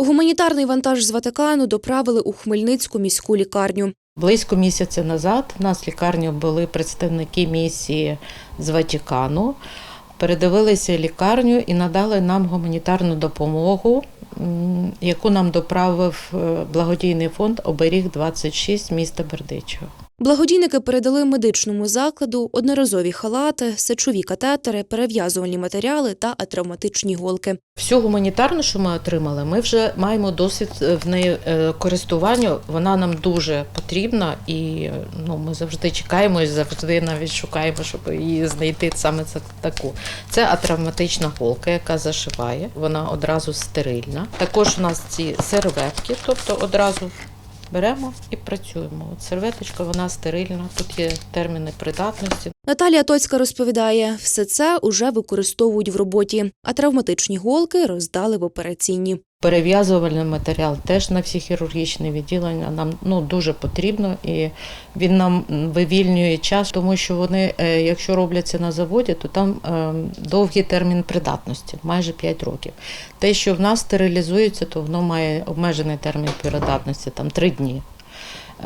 Гуманітарний вантаж з Ватикану доправили у Хмельницьку міську лікарню. Близько місяця назад в нас в лікарні були представники місії з Ватикану, передивилися лікарню і надали нам гуманітарну допомогу, яку нам доправив е, благодійний фонд Оберіг 26 міста Бердичево. Благодійники передали медичному закладу одноразові халати, сечові катетери, перев'язувальні матеріали та травматичні голки. Всю гуманітарну, що ми отримали, ми вже маємо досвід е, в неї е, користування. Вона нам дуже потрібна, і е, ну, ми завжди чекаємо і завжди навіть шукаємо, щоб її знайти саме це таку. Це атравматична голка, яка зашиває. Вона одразу стерильна. Також у нас ці серветки, тобто одразу. Беремо і працюємо. От серветочка, вона стерильна. Тут є терміни придатності. Наталія Тоцька розповідає, все це уже використовують в роботі, а травматичні голки роздали в операційні. Перев'язувальний матеріал теж на всі хірургічні відділення нам ну дуже потрібно, і він нам вивільнює час, тому що вони, е, якщо робляться на заводі, то там е, довгий термін придатності, майже 5 років. Те, що в нас стерилізується, то воно має обмежений термін придатності, там 3 дні.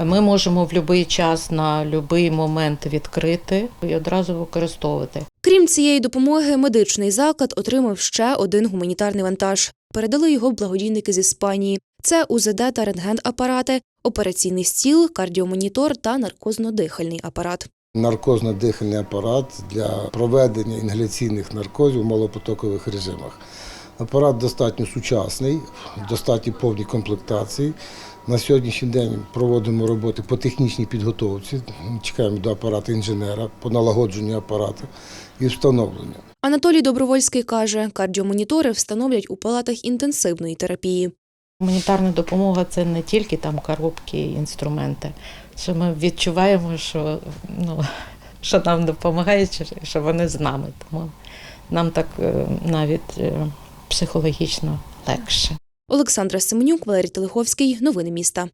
Ми можемо в будь-який час на будь-який момент відкрити і одразу використовувати. Крім цієї допомоги, медичний заклад отримав ще один гуманітарний вантаж. Передали його благодійники з Іспанії. Це УЗД та рентген-апарати, операційний стіл, кардіомонітор та наркозно-дихальний апарат. наркозно-дихальний апарат для проведення інгаляційних наркозів в малопотокових режимах. Апарат достатньо сучасний, достатньо повній комплектації. На сьогоднішній день проводимо роботи по технічній підготовці. Чекаємо до апарату інженера по налагодженню апарату і встановленню. Анатолій Добровольський каже, кардіомонітори встановлять у палатах інтенсивної терапії. Гуманітарна допомога це не тільки там коробки, інструменти. Що ми відчуваємо, що, ну, що нам допомагають, що- вони з нами. Тому нам так е, навіть е, психологічно легше. Олександра Семенюк, Валерій Телеховський. Новини міста.